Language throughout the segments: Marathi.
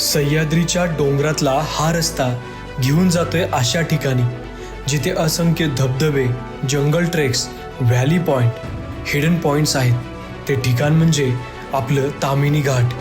सह्याद्रीच्या डोंगरातला हा रस्ता घेऊन जातोय अशा ठिकाणी जिथे असंख्य धबधबे जंगल treks valley point hidden points आहेत. ते ठिकाण म्हणजे आपलं तामिनी घाट.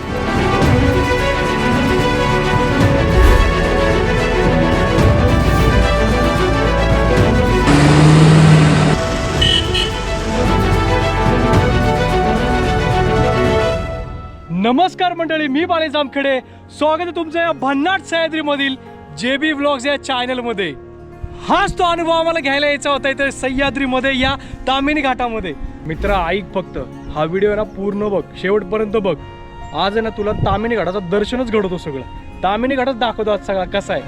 नमस्कार मंडळी मी बाले जामखेडे स्वागत आहे तुमचं या भन्नाट सह्याद्रीमधील जे बी ब्लॉग्स या चॅनलमध्ये. हाच तो अनुभव आम्हाला घ्यायला यायचा होता इथे सह्याद्रीमध्ये या तामिनी घाटामध्ये. मित्र ऐक फक्त. हा व्हिडिओ ना पूर्ण बघ. शेवटपर्यंत बघ. आज आहे ना तुला तामिनी घाटाचं दर्शनच घडवतो सगळं. तामिनी घाटच दाखवतो आज सगळा कसा आहे.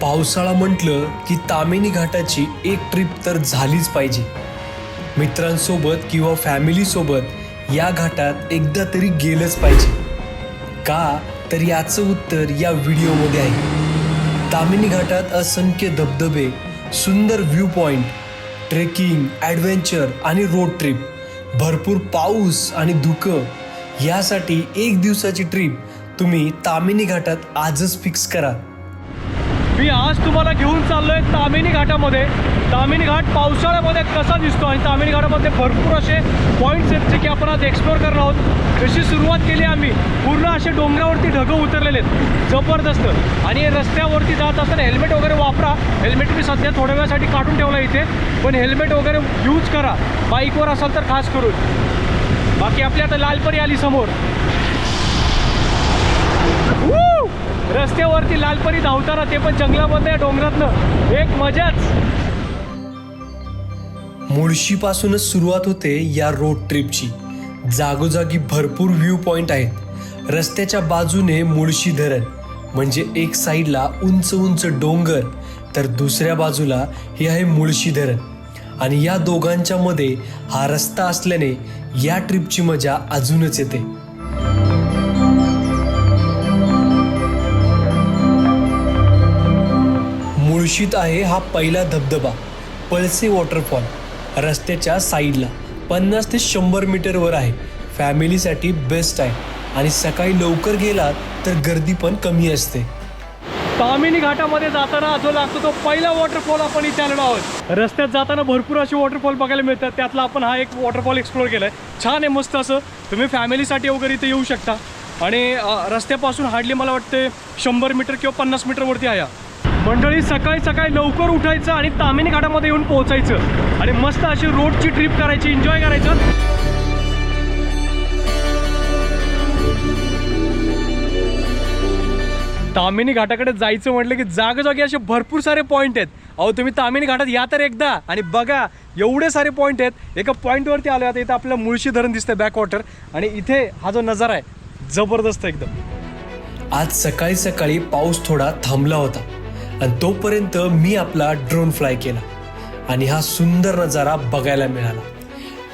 पावसाळा म्हटलं की तामिनी घाटाची एक ट्रिप तर झालीच पाहिजे. मित्रांसोबत किंवा फॅमिलीसोबत या घाटात एकदा तरी गेलंच पाहिजे. का? तर याचं उत्तर या व्हिडिओमध्ये आहे. तामिनी घाटात असंख्य धबधबे सुंदर व्ह्यू पॉईंट ट्रेकिंग ॲडव्हेंचर आणि रोड ट्रिप भरपूर पाऊस आणि धुकं. यासाठी एक दिवसाची ट्रिप तुम्ही तामिनी घाटात आजच फिक्स करा. मी आज तुम्हाला घेऊन चाललो आहे तामिनी घाटामध्ये. तामिनी घाट पावसाळ्यामध्ये कसा दिसतो आणि तामिनी घाटामध्ये भरपूर असे पॉईंट्स आहेत जे की आपण आज एक्सप्लोअर करणार आहोत. जशी सुरुवात केली आम्ही पूर्ण असे डोंगरावरती ढगं उतरलेले आहेत. जबरदस्त. आणि रस्त्यावरती जात असताना हेल्मेट वगैरे वापरा. हेल्मेट मी सध्या थोड्या वेळासाठी काढून ठेवला इथे. पण हेल्मेट वगैरे यूज करा. बाईकवर असाल तर खास करून. बाकी आपली आता लालपरी आली समोर. रस्त्यावरती लालपरी धावताना ते पण जंगलामध्ये डोंगरातनं. एक मजाच. मुळशीपासूनच सुरुवात होते या रोड ट्रिपची जागोजागी भरपूर व्ह्यू पॉइंट आहेत. रस्त्याच्या बाजूने मुळशी धरण म्हणजे एक साईडला उंच उंच डोंगर तर दुसऱ्या बाजूला हे आहे मुळशी धरण. आणि या दोघांच्या मध्ये हा रस्ता असल्याने या ट्रिपची मजा अजूनच येते. मुळशीत आहे हा पहिला धबधबा पळसे वॉटरफॉल रस्त्याच्या साईडला. पन्नास ते शंभर मीटरवर आहे. फॅमिलीसाठी बेस्ट आहे. आणि सकाळी लवकर गेलात तर गर्दी पण कमी असते. तामिनी घाटामध्ये जाताना जो लागतो तो पहिला वॉटरफॉल आपण इथे आलेलो आहोत. रस्त्यात जाताना भरपूर असे वॉटरफॉल बघायला मिळतात. त्यातला आपण हा एक वॉटरफॉल एक्सप्लोर केलाय. छान आहे मस्त असं. तुम्ही फॅमिलीसाठी वगैरे इथे येऊ शकता. आणि रस्त्यापासून हार्डली मला वाटते शंभर मीटर किंवा पन्नास मीटरवरती आहे मंडळी सकाळी सकाळी लवकर उठायचं आणि तामिनी घाटामध्ये येऊन पोहोचायचं. आणि मस्त अशी रोडची ट्रिप करायची एन्जॉय करायचं. तामिनी घाटाकडे जायचं म्हटलं की जागोजागी असे भरपूर सारे पॉईंट आहेत. अहो तुम्ही तामिनी घाटात या तर एकदा आणि बघा एवढे सारे पॉईंट आहेत. एका पॉईंटवरती आलो आता इथं आपलं मुळशी धरण दिसतंय बॅकवॉटर आणि इथे हा जो नजारा आहे जबरदस्त एकदम. आज सकाळी सकाळी पाऊस थोडा थांबला होता. आणि तोपर्यंत मी आपला ड्रोन फ्लाय केला. आणि हा सुंदर नजारा बघायला मिळाला.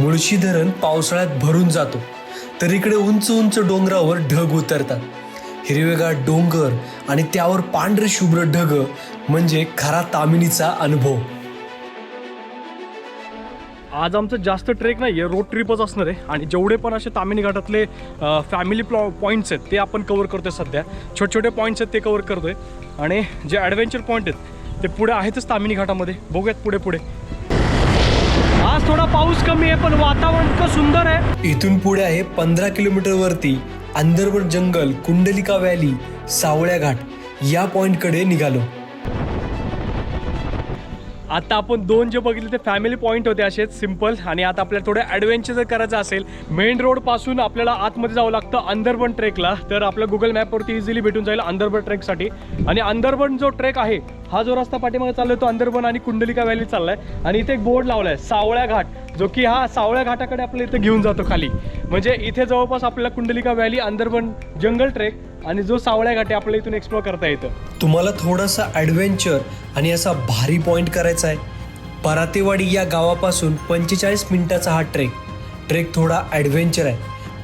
मुळशी धरण पावसाळ्यात भरून जातो. तर इकडे उंच उंच डोंगरावर ढग उतरतात. हिरवेगार डोंगर आणि त्यावर पांढरे शुभ्र ढग म्हणजे खरा तामिनीचा अनुभव. आज आमचं जास्त ट्रेक नाही आहे रोड ट्रिपच असणार आहे. आणि जेवढे पण असे तामिनी घाटातले फॅमिली प्लॉ पॉईंट्स आहेत ते आपण कवर करतोय सध्या. छोटे छोटे पॉईंट्स आहेत ते कवर करतोय. आणि जे ॲडव्हेंचर पॉईंट आहेत ते पुढे आहेतच तामिनी घाटामध्ये. बघूयात पुढे पुढे. आज थोडा पाऊस कमी आहे पण वातावरण इतकं सुंदर आहे. इथून पुढे आहे पंधरा किलोमीटर वरती अंदरवड जंगल कुंडलिका व्हॅली सावळ्या घाट. या पॉईंटकडे निघालो. आता आपण दोन जे बघितले ते फॅमिली पॉईंट होते असेच सिंपल आणि आता आपल्याला थोडं ॲडव्हेंचर जर करायचं असेल मेन रोडपासून आपल्याला आतमध्ये जावं लागतं अंदरबन ट्रेकला तर आपल्या गुगल मॅपवरती इझिली भेटून जाईल अंदरबन ट्रेकसाठी आणि अंदरबन जो ट्रेक आहे हा जो रस्ता पाठीमागे चाललोय तो अंदरबन आणि कुंडलिका व्हॅली चाललाय. आणि इथे एक बोर्ड लावलाय सावळ्या घाट. जो की हा सावळ्या घाटाकडे आपल्याला इथे घेऊन जातो खाली. म्हणजे इथे जवळपास आपल्याला कुंडलिका व्हॅली अंदरबन जंगल ट्रेक आणि जो सावळ्या घाट आहे आपल्याला इथून एक्सप्लोर करता येतं. तुम्हाला थोडासा ॲडव्हेंचर आणि असा भारी पॉइंट करायचा आहे. परातेवाडी या गावापासून पंचेचाळीस मिनिटाचा हा ट्रेक ट्रेक थोडा ॲडव्हेंचर आहे.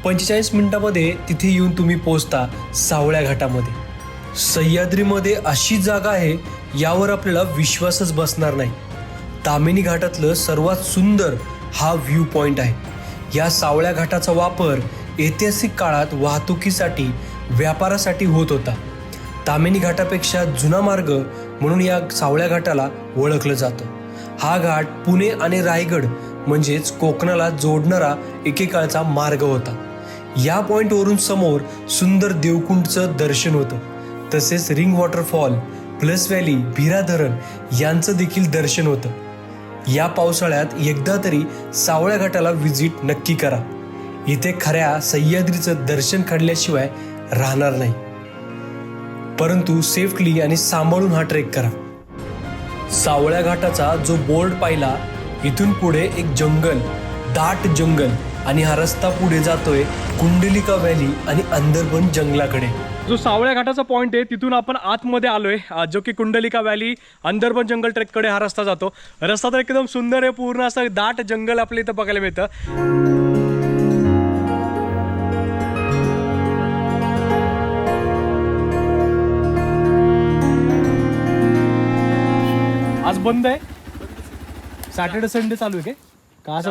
पंचेचाळीस मिनिटामध्ये तिथे येऊन तुम्ही पोहोचता सावळ्या घाटामध्ये. सह्याद्रीमध्ये अशी जागा आहे यावर आपल्याला विश्वासच बसणार नाही. तामिनी घाटातलं सर्वात सुंदर हा व्ह्यू पॉईंट आहे. या सावळ्या घाटाचा वापर ऐतिहासिक काळात वाहतुकीसाठी व्यापारासाठी होत होता. तामिनी घाटापेक्षा जुना मार्ग म्हणून या सावळ्या घाटाला ओळखलं जातं. हा घाट पुणे आणि रायगड म्हणजेच कोकणाला जोडणारा एकेकाळचा मार्ग होता. या पॉईंटवरून समोर सुंदर देवकुंडचं दर्शन होतं. तसेच ring waterfall plus valley Bhira धरण यांचं देखील दर्शन होतं. या पावसाळ्यात एकदा तरी सावळ्या घाटाला व्हिजिट नक्की करा. इथे खऱ्या सह्याद्रीचं दर्शन काढल्याशिवाय राहणार नाही. परंतु सेफ्टली आणि सांभाळून हा ट्रेक करा. सावळ्या घाटाचा जो बोर्ड पाहिला इथून पुढे एक जंगल दाट जंगल आणि हा रस्ता पुढे जातोय कुंडलिका व्हॅली आणि अंदरबन जंगलाकडे. जो सावळ्या घाटाचा पॉईंट आहे तिथून आपण आतमध्ये आलोय. अं, जो की कुंडलिका व्हॅली अंदरबन जंगल ट्रेककडे हा रस्ता जातो. रस्ता तर एकदम सुंदर आहे पूर्ण असं दाट जंगल आपल्या इथं बघायला मिळतं. आज बंद आहे. सॅटर्डे संडे चालू आहे का असं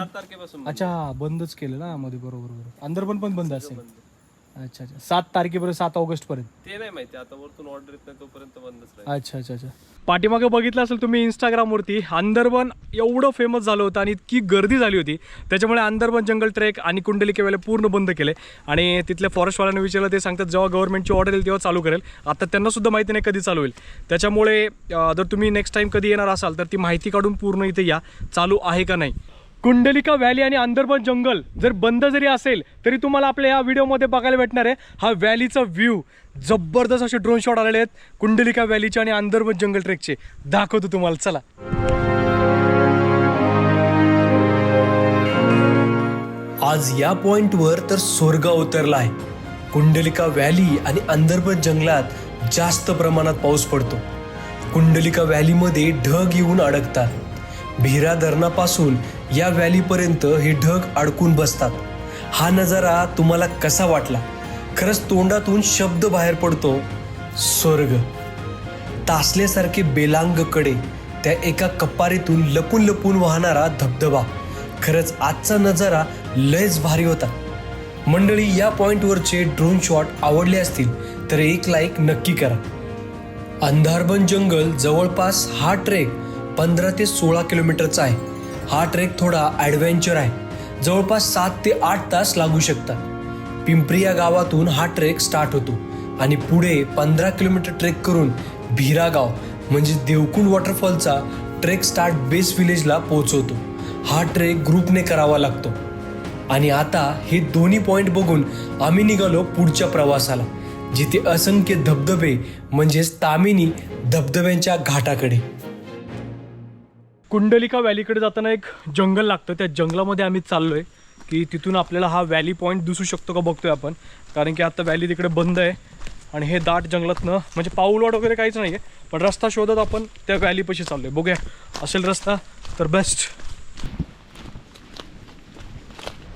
अच्छा बंदच केलं ना मध्ये बरोबर बरोबर. अंदरबन पण बंद असेल. अच्छा अच्छा. सात तारखेपर्यंत सात ऑगस्ट पर्यंत ते नाही माहिती. आता वरतून ऑर्डर येत नाही तोपर्यंत बंदच राहील. अच्छा अच्छा अच्छा. पाठीमागे बघितलं असेल तुम्ही इंस्टाग्रामवरती अंदरबन एवढं फेमस झालं होतं आणि इतकी गर्दी झाली होती. त्याच्यामुळे अंदरबन जंगल ट्रेक आणि कुंडली केवाले पूर्ण बंद केले. आणि तिथल्या फॉरेस्टवाल्यांना विचारलं ते सांगतात जेव्हा गव्हर्नमेंटची ऑर्डर येईल तेव्हा चालू करेल. आता त्यांना सुद्धा माहिती नाही कधी चालू होईल. त्याच्यामुळे अं, जर तुम्ही नेक्स्ट टाइम कधी येणार असाल तर ती माहिती काढून पूर्ण इथे या. चालू आहे का नाही? कुंडलिका व्हॅली आणि अंदरबन जंगल जर बंद जरी असेल तरी तुम्हाला आपल्या या व्हिडिओमध्ये बघायला भेटणार आहे हा व्हॅलीचा व्ह्यू जबरदस्त असे ड्रोन शॉट आलेले आहेत कुंडलिका व्हॅलीचे आणि अंदरबन जंगल ट्रेकचे. दाखवतो तुम्हाला चला. आज या पॉइंटवर तर स्वर्ग अवतरला आहे कुंडलिका व्हॅली आणि अंदरबन जंगलात जास्त प्रमाणात पाऊस पडतो. कुंडलिका व्हॅलीमध्ये ढग येऊन अडकतात. भिरा धरणापासून या व्हॅलीपर्यंत हे ढग अडकून बसतात. हा नजारा तुम्हाला कसा वाटला? खरंच तोंडातून शब्द बाहेर पडतो स्वर्ग. तासल्यासारखे बेलांगकडे त्या एका कपारीतून लपून लपून वाहणारा धबधबा. खरंच आजचा नजारा लयच भारी होता. मंडळी या पॉइंटवरचे ड्रोन शॉट आवडले असतील तर एक लाईक नक्की करा. अंधारबन जंगल जवळपास हा ट्रेक पंधरा ते सोळा किलोमीटरचा आहे. हा ट्रेक थोडा ॲडव्हेंचर आहे. जवळपास सात ते आठ तास लागू शकतात. पिंपरी या गावातून हा ट्रेक स्टार्ट होतो आणि पुढे पंधरा किलोमीटर ट्रेक करून भिरा गाव म्हणजे देवकुंड वॉटरफॉलचा ट्रेक स्टार्ट बेस विलेजला पोहोचवतो. हा ट्रेक ग्रुपने करावा लागतो. आणि आता हे दोन्ही पॉईंट बघून आम्ही निघालो पुढच्या प्रवासाला जिथे असंख्य धबधबे म्हणजेच तामिनी धबधब्यांच्या घाटाकडे. कुंडलिका व्हॅलीकडे जाताना एक जंगल लागतं. त्या जंगलामध्ये आम्ही चाललो आहे की तिथून आपल्याला हा व्हॅली पॉईंट दिसू शकतो का बघतोय आपण. कारण की आता व्हॅली तिकडे बंद आहे आणि हे दाट जंगलातनं म्हणजे पाऊलवाट वगैरे काहीच नाही आहे पण रस्ता शोधत आपण त्या व्हॅलीपाशी चाललो आहे बघूया असेल रस्ता तर बेस्ट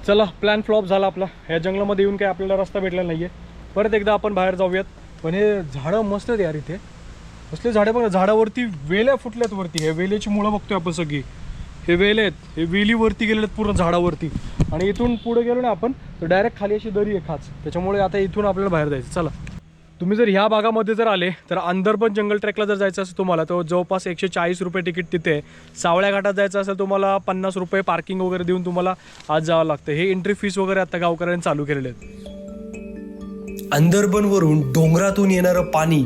चला प्लॅन फ्लॉप झाला आपला. ह्या जंगलामध्ये येऊन काही आपल्याला रस्ता भेटला नाही आहे परत एकदा आपण बाहेर जाऊयात. पण हे झाडं मस्त आहेत यार इथे. असले झाडे बघा झाडावरती वेल्या फुटल्यात वरती. हे वेल्याची मुळं बघतोय आपण सगळी. हे वेले आहेत. हे वेलीवरती गेलेले आहेत पूर्ण झाडावरती. आणि इथून पुढे गेलो ना आपण तर डायरेक्ट खाली अशी दरी आहे खाच. त्याच्यामुळे आता इथून आपल्याला बाहेर जायचं. चला. तुम्ही जर ह्या भागामध्ये जर आले तर अंदरपण जंगल ट्रॅकला जर जायचं असेल तुम्हाला तर जवळपास एकशे चाळीस रुपये तिकीट तिथे आहे. सावळ्या घाटात जायचं असेल तुम्हाला पन्नास रुपये पार्किंग वगैरे देऊन तुम्हाला आज जावं लागतं. हे एंट्री फीस वगैरे आता गावकऱ्यांनी चालू केलेले आहेत. अंदरबनवरून डोंगरातून येणारं पाणी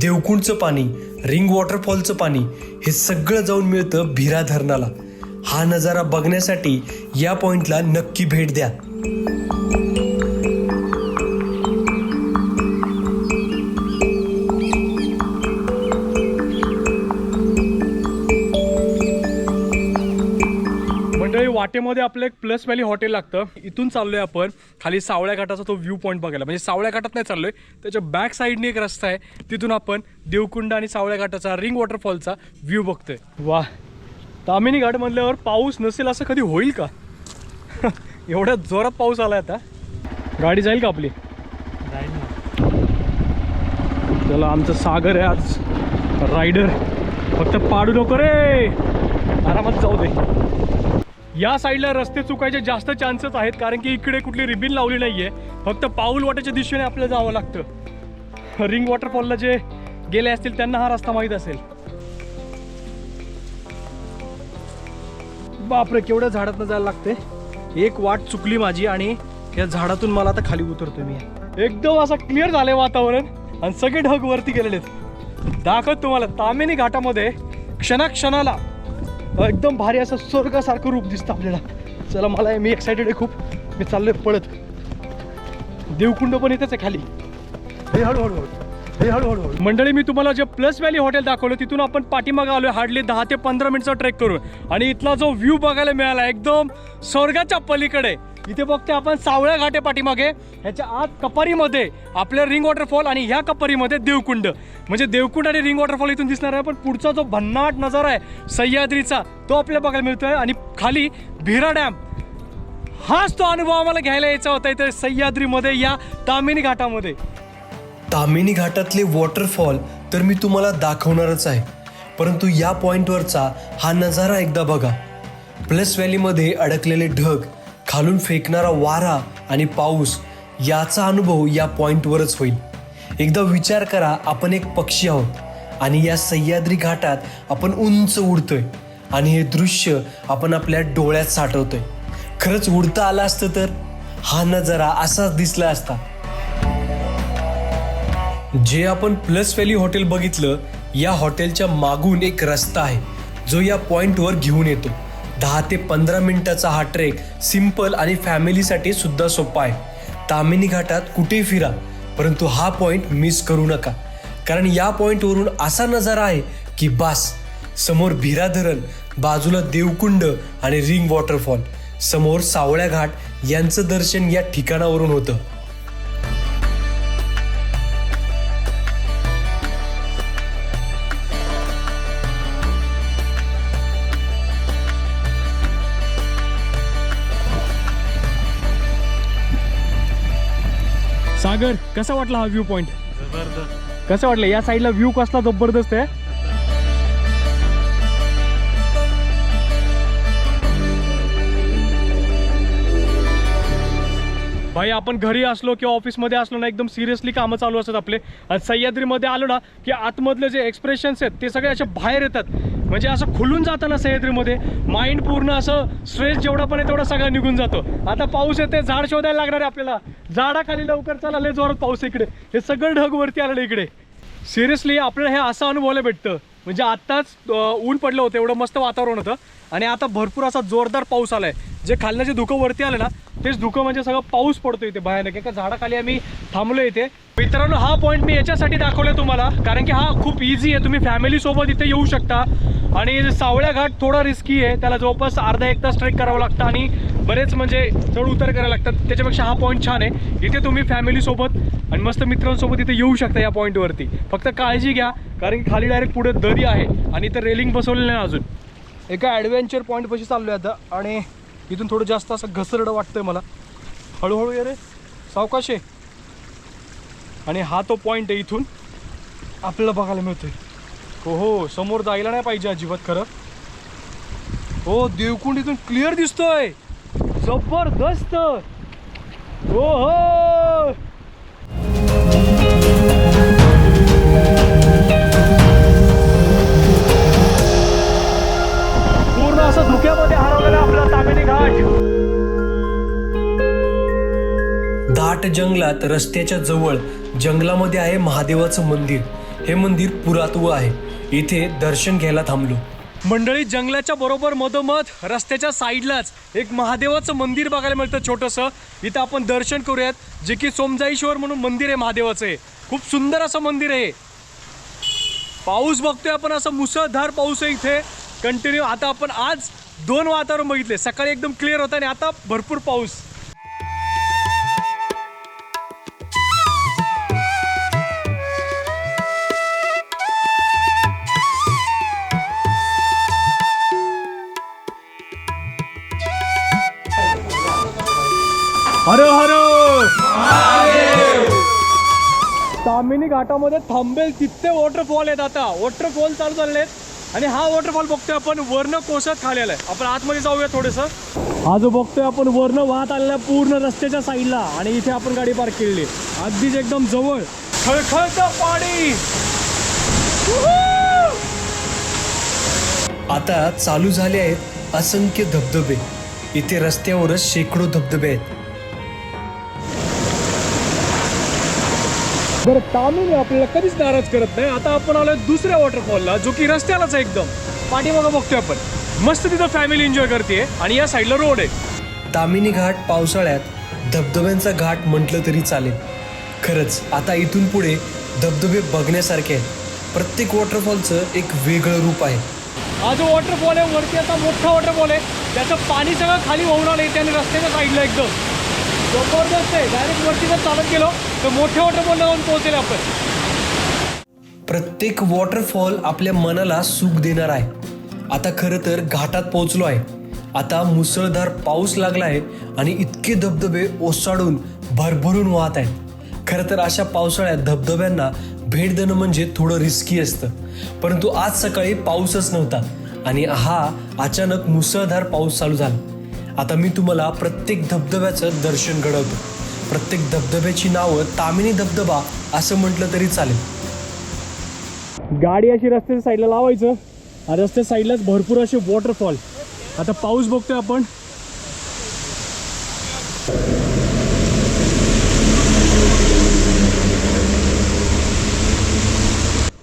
देवकुंडचं पाणी रिंग वॉटरफॉलचं पाणी हे सगळं जाऊन मिळतं भिरा धरणाला. हा नजारा बघण्यासाठी या पॉइंटला नक्की भेट द्या. वाटेमध्ये आपलं एक प्लस व्हॅली हॉटेल लागतं. इथून चाललोय आपण. खाली सावळ्या घाटाचा तो व्ह्यू पॉईंट बघायला. म्हणजे सावळ्या घाटात नाही चाललोय. त्याच्या बॅक साईडने एक रस्ता आहे. तिथून आपण देवकुंड आणि सावळ्या घाटाचा रिंग वॉटरफॉलचा व्ह्यू बघतोय. वा तामिनी घाट म्हणल्यावर पाऊस नसेल असं कधी होईल का? एवढ्या जोरात पाऊस आलाय आता. गाडी जाईल का आपली? चला आमचं सागर आहे आज. रायडर फक्त पाडू नको रे. आरामात जाऊ दे. या साईडला रस्ते चुकायचे जास्त चान्सेस आहेत कारण की इकडे कुठली रिबिन लावली नाहीये. फक्त पाऊल वाटाच्या दिशेने आपल्याला जावं लागतं. रिंग वॉटरफॉलला जे गेले असतील त्यांना हा रस्ता माहीत असेल. बापरे केवढ्या झाडातनं जायला लागते. एक वाट चुकली माझी आणि या झाडातून मला आता खाली उतरतो मी. एकदम असं क्लिअर झालंय वातावरण आणि सगळे ढग वरती गेलेले आहेत. दाखवत तुम्हाला तामिनी घाटामध्ये क्षणाक्षणाला एकदम भारी असं स्वर्गासारखं रूप दिसतं आपल्याला. चला मला मी एक्सायटेड आहे खूप. मी चाललोय पळत. देवकुंड पण इथेच आहे खाली. हे हळूहळू हळू. हे हळूहळू हळू. मंडळी मी तुम्हाला जे प्लस व्हॅली हॉटेल दाखवलं तिथून आपण पाठीमागं आलोय हार्डली दहा ते पंधरा मिनिटचा ट्रेक करून. आणि इथला जो व्ह्यू बघायला मिळाला एकदम स्वर्गाच्या पलीकडे. इथे बघते आपण सावळ्या घाटे पाठीमागे. ह्याच्या आत कपारीमध्ये आपल्या रिंग वॉटरफॉल आणि ह्या कपारीमध्ये देवकुंड. म्हणजे देवकुंड आणि रिंग वॉटरफॉल इथून दिसणार आहे पण पुढचा जो भन्नाट नजारा आहे सह्याद्रीचा तो आपल्याला बघायला मिळतोय. आणि खाली भिरा डॅम हाच तो अनुभव आम्हाला घ्यायला यायचा होता इथे सह्याद्रीमध्ये या तामिनी घाटामध्ये. तामिनी घाटातले वॉटरफॉल तर मी तुम्हाला दाखवणारच आहे. परंतु या पॉइंटवरचा हा नजारा एकदा बघा. प्लस व्हॅलीमध्ये अडकलेले ढग खालून फेकणारा वारा आणि पाऊस याचा अनुभव या पॉईंटवरच होईल. एकदा विचार करा आपण एक पक्षी आहोत आणि या सह्याद्री घाटात आपण उंच उडतोय आणि हे दृश्य आपण आपल्या डोळ्यात साठवतोय. खरंच उडता आलं असतं तर? हा नजारा असाच दिसला असता. जे आपण प्लस व्हॅली हॉटेल बघितलं या हॉटेलच्या मागून एक रस्ता आहे जो या पॉइंटवर घेऊन येतो. दहा ते पंधरा मिनिटाचा हा ट्रेक सिंपल आणि फॅमिलीसाठी सुद्धा सोपा आहे. तामिनी घाटात कुठेही फिरा परंतु हा पॉईंट मिस करू नका. कारण या पॉईंटवरून असा नजारा आहे की बास समोर भिरा धरण बाजूला देवकुंड आणि रिंग वॉटरफॉल समोर सावळ्या घाट यांचं दर्शन या ठिकाणावरून होतं. सागर कसा वाटला हा व्ह्यू पॉइंट जबरदस्त कसं वाटलं? या साईडला व्ह्यू कसला जबरदस्त आहे? भाई आपण घरी असलो किंवा ऑफिसमध्ये असलो ना एकदम सिरियसली कामं चालू असतात आपले. आणि सह्याद्रीमध्ये आलो ना की आतमधले जे एक्सप्रेशन्स आहेत ते सगळे असे बाहेर येतात. म्हणजे असं खुलून जातं ना सह्याद्रीमध्ये माइंड पूर्ण असं स्ट्रेस जेवढा पण आहे तेवढा सगळा निघून जातो. आता पाऊस येते झाड शोधायला लागणार आहे आपल्याला. झाडाखाली लवकर चला लय जोरात पाऊस आहे इकडे. हे सगळं ढग वरती आलेलं इकडे. सिरियसली आपल्याला हे असं अनुभवायला भेटतं. म्हणजे आत्ताच ऊन पडलं होतं एवढं मस्त वातावरण होतं. आणि आता भरपूर असा जोरदार पाऊस आला आहे जे खालनं जे धुकं वरती आलं ना तेच धुकं म्हणजे सगळं पाऊस पडतो इथे भयानक. एका झाडाखाली आम्ही थांबलो इथे. मित्रांनो हा पॉईंट मी याच्यासाठी दाखवला तुम्हाला कारण की हा खूप इझी आहे. तुम्ही फॅमिलीसोबत इथे येऊ शकता. आणि सावळ्या घाट थोडा रिस्की आहे. त्याला जवळपास अर्धा एक तास ट्रेक करावं लागतं आणि बरेच म्हणजे चढ उतार करायला लागतात. त्याच्यापेक्षा हा पॉईंट छान आहे. इथे तुम्ही फॅमिलीसोबत आणि मस्त मित्रांसोबत इथे येऊ शकता या पॉईंटवरती फक्त काळजी घ्या कारण की खाली डायरेक्ट पुढे दरी आहे आणि इथं रेलिंग बसवलेलं नाही अजून. एका ॲडव्हेंचर पॉईंट पाशी चाललो आहे आता. आणि इथून थोडं जास्त असं घसरडं वाटतंय मला. हळूहळू ये रे. सावकाश. आहे आणि हा तो पॉईंट आहे इथून आपल्याला बघायला मिळतोय. हो हो समोर जायला नाही पाहिजे अजिबात खरं. हो देवकुंड इथून क्लिअर दिसतोय. जबरदस्त. हो हो. दाट जंगलात रस्त्याच्या जवळ जंगलामध्ये आहे महादेवाचं मंदिर. हे मंदिर पुरातत्व आहे. इथे दर्शन घ्यायला थांबलो. मंडळी जंगलाच्या बरोबर मधोमध रस्त्याच्या साईडलाच एक महादेवाचं मंदिर बघायला मिळतं छोटंसं. इथं आपण दर्शन करूयात जे की सोमजाईश्वर म्हणून मंदिर आहे महादेवाचं हे. खूप सुंदर असं मंदिर आहे पाऊस बघतोय आपण असं मुसळधार पाऊस आहे इथे. कंटिन्यू आता आपण आज दोन वातावरण बघितले. सकाळी एकदम क्लिअर होतं आणि आता भरपूर पाऊस. हर हर! तामिनी घाटामध्ये थांबेल तिथे वॉटरफॉल आहेत आता. वॉटरफॉल चालू झाले आहेत. आणि हा वॉटरफॉल बघतोय आपण वर्ण कोसत खाली आलाय आपण आतमध्ये जाऊया थोडस. हा जो बघतोय आपण वर्ण वाहत आलेला पूर्ण रस्त्याच्या साईडला आणि इथे आपण गाडी पार्क केलेली आहे. अगदीच एकदम जवळ. खळखळतं पाणी! आता चालू झाले आहेत असंख्य धबधबे. इथे रस्त्यावरच शेकडो धबधबे आहेत. बरं तामिळ आपल्याला कधीच नाराज करत नाही. आता आपण आलोय दुसऱ्या वॉटरफॉलला जो की रस्त्यालाच आहे एकदम. पाठीमागं बघतोय आपण. मस्त तिथं फॅमिली एन्जॉय करते आणि या साईडला रोड आहे. तामिनी घाट पावसाळ्यात धबधब्यांचा घाट म्हटलं तरी चालेल. खरंच आता इथून पुढे धबधबे बघण्यासारखे आहेत. प्रत्येक वॉटरफॉलचं एक वेगळं रूप आहे. हा जो वॉटरफॉल आहे वरती आता मोठा वॉटरफॉल आहे. त्याचं पाणी सगळं खाली वाहून आलं त्याने रस्त्याच्या साईडला एकदम. जबरदस्त आहे. डायरेक्ट वरती जर चालत गेलो. तर मोठ्या मोठ्या जाऊन पोहोचेल आपण. प्रत्येक वॉटरफॉल आपल्या मनाला सुख देणार आहे. आता खरं तर घाटात पोहोचलो आहे. आता मुसळधार पाऊस लागला आहे आणि इतके धबधबे ओसाडून भरभरून वाहत आहेत. खरं तर अशा पावसाळ्यात धबधब्यांना भेट देणं म्हणजे थोडं रिस्की असतं. परंतु आज सकाळी पाऊसच नव्हता आणि हा अचानक मुसळधार पाऊस चालू झाला. आता मी तुम्हाला प्रत्येक धबधब्याचं दर्शन घडवतो. प्रत्येक धबधब्याची नावं तामिनी धबधबा असं म्हटलं तरी चालेल. गाडी अशी रस्त्याच्या साईडला लावायचं. रस्त्या रस्त्याच्या साईडलाच भरपूर असे वॉटरफॉल आता पाऊस बघतोय आपण.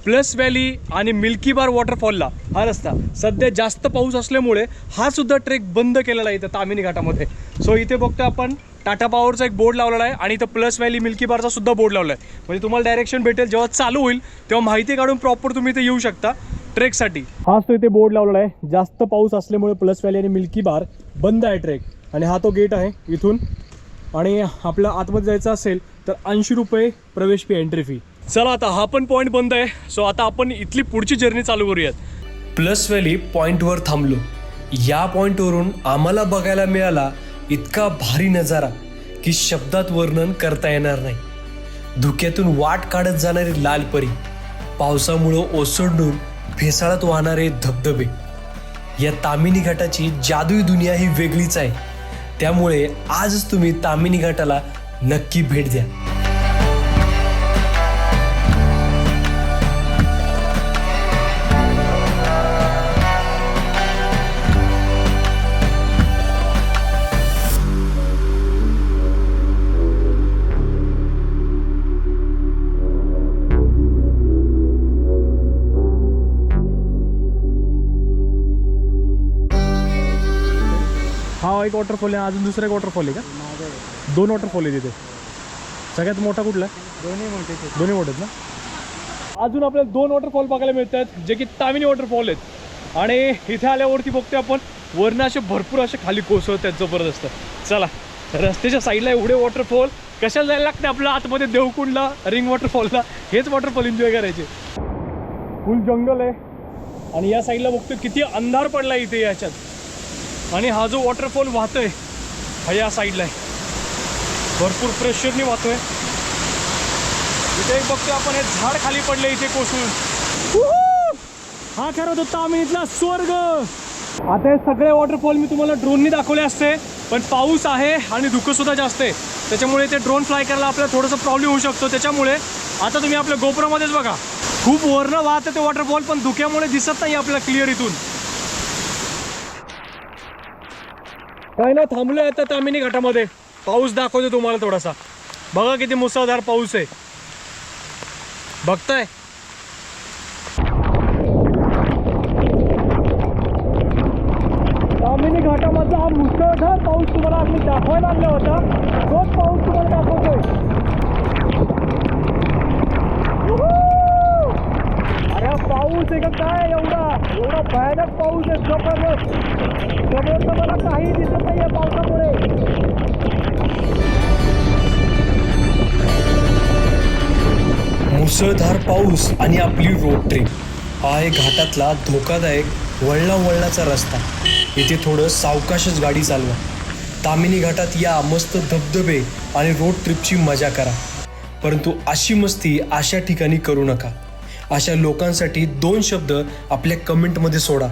प्लस व्हॅली आणि मिल्की बार वॉटरफॉलला हा रस्ता. सध्या जास्त पाऊस असल्यामुळे हा सुद्धा ट्रेक बंद केलेला आहे इथं तामिनी घाटामध्ये. सो इथे बघतो आपण टाटा पॉवरचा एक बोर्ड लावलेला आहे आणि इथं प्लस व्हॅली मिल्की बारचा सुद्धा बोर्ड लावला आहे. म्हणजे तुम्हाला डायरेक्शन भेटेल जेव्हा चालू होईल तेव्हा माहिती काढून प्रॉपर तुम्ही इथे येऊ शकता ट्रेकसाठी. हाच तो इथे बोर्ड लावलेला आहे. जास्त पाऊस असल्यामुळे प्लस व्हॅली आणि मिल्की बार बंद आहे ट्रेक. आणि हा तो गेट आहे इथून. आणि आपल्या आतमध्ये जायचं असेल तर ऐंशी रुपये प्रवेश फी एंट्री फी चला आता हा पण पॉईंट बंद आहे. सो आता आपण इथली पुढची जर्नी चालू करूयात. प्लस व्हॅली पॉईंटवर थांबलो. या पॉईंटवरून आम्हाला बघायला मिळाला इतका भारी नजारा की शब्दात वर्णन करता येणार नाही. धुक्यातून वाट काढत जाणारी लाल परी पावसामुळं ओसंडून भेसाळत वाहणारे धबधबे. या तामिनी घाटाची जादुई दुनिया ही वेगळीच आहे. त्यामुळे आजच तुम्ही तामिनी घाटाला नक्की भेट द्या. एक वॉटरफॉल आहे अजून दुसरा एक वॉटरफॉल आहे का? दोन वॉटरफॉल आहे तिथे. सगळ्यात मोठा कुठला? दोन्ही मोठे दोन्ही मोठे आहेत ना? अजून आपल्याला दोन वॉटरफॉल बघायला मिळतात जे की तामिनी वॉटरफॉल आहेत. आणि इथे आल्यावरती बघतोय आपण वरनं असे भरपूर असे खाली कोसळत आहेत जबरदस्त. चला रस्त्याच्या साईडला एवढे वॉटरफॉल कशाला जायला लागते आपल्या आतमध्ये देवकुंडला रिंग वॉटरफॉलला हेच वॉटरफॉल एन्जॉय करायचे. फुल जंगल आहे. आणि या साईडला बघतोय किती अंधार पडला इथे याच्यात. आणि हा जो वॉटरफॉल वाहतोय हा या साईडला आहे. भरपूर प्रेशरने वाहतोय. इथे एक बघतोय आपण हे झाड खाली पडले इथे कोसळून. हा खरं आम्ही इथला स्वर्ग. आता हे सगळे वॉटरफॉल मी तुम्हाला ड्रोननी दाखवले असते पण पाऊस आहे आणि धुकं सुद्धा जास्त आहे. त्याच्यामुळे ते ड्रोन फ्लाय करायला आपल्याला थोडंसं प्रॉब्लेम होऊ शकतो. त्याच्यामुळे आता तुम्ही आपल्या गोपुरामध्येच बघा. खूप वरनं वाहतं ते वॉटरफॉल पण धुक्यामुळे दिसत नाही आपल्याला क्लिअर इथून. काय ना थांबलोय आता तामिनी घाटामध्ये. पाऊस दाखवतो तुम्हाला थोडासा. बघा किती मुसळधार पाऊस आहे. बघताय? तामिनी घाटामधला हा मुसळधार पाऊस तुम्हाला आम्ही दाखवायला आणलं होता. तोच पाऊस तुम्हाला दाखवतोय. पाऊस आहे का? काय एवढा? एवढा भयानक पाऊस आहे जबरदस्त समोर तर मला काही दिसत नाही पावसामुळे. मुसळधार पाऊस आणि आपली रोड ट्रिप हा आहे घाटातला धोकादायक वळणा वळणाचा रस्ता. इथे थोडं सावकाशच गाडी चालवा. तामिनी घाटात या मस्त धबधबे आणि रोड ट्रिपची मजा करा. परंतु अशी मस्ती अशा ठिकाणी करू नका. अशा लोकांसाठी दोन शब्द आपल्या कमेंटमध्ये सोडा.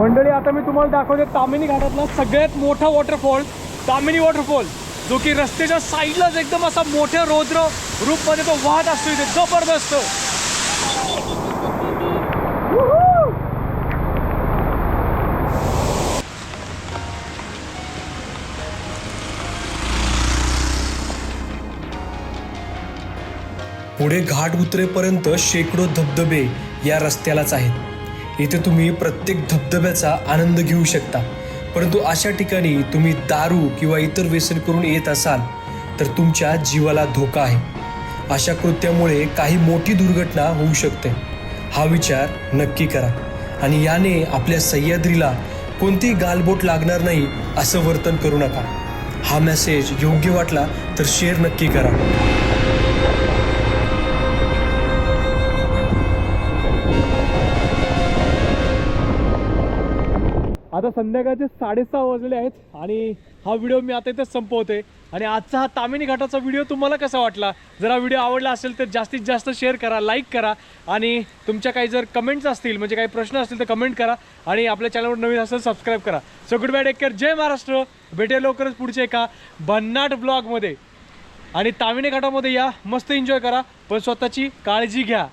मंडळी आता मी तुम्हाला दाखवते तामिनी घाटातला सगळ्यात मोठा वॉटरफॉल तामिनी वॉटरफॉल जो की रस्त्याच्या साईडलाच एकदम असा मोठ्या रौद्र रूपमध्ये तो वाहत असतो इथे. जबरदस्त. पुढे घाट उतरेपर्यंत शेकडो धबधबे या रस्त्यालाच आहेत. इथे तुम्ही प्रत्येक धबधब्याचा आनंद घेऊ शकता. परंतु अशा ठिकाणी तुम्ही दारू किंवा इतर व्यसन करून येत असाल तर तुमच्या जीवाला धोका आहे. अशा कृत्यामुळे काही मोठी दुर्घटना होऊ शकते. हा विचार नक्की करा आणि याने आपल्या सह्याद्रीला कोणती गालबोट लागणार नाही असं वर्तन करू नका. हा मेसेज योग्य वाटला तर शेअर नक्की करा. आता संध्याकाळचे साडेसहा वाजलेले आहेत आणि हा व्हिडिओ मी आता इथं संपवते आणि आजचा हा तामिनी घाटाचा व्हिडिओ तुम्हाला कसा वाटला? जर हा व्हिडिओ आवडला असेल तर जास्तीत जास्त शेअर करा लाईक करा आणि तुमच्या काही जर कमेंट्स असतील म्हणजे काही प्रश्न असतील तर कमेंट करा आणि आपल्या चॅनलवर नवीन असेल सबस्क्राईब करा. So good bye take care जय महाराष्ट्र. भेटेल लवकरच पुढच्या एका भन्नाट ब्लॉगमध्ये आणि तामिनी घाटामध्ये या. मस्त एन्जॉय करा. पण स्वतःची काळजी घ्या.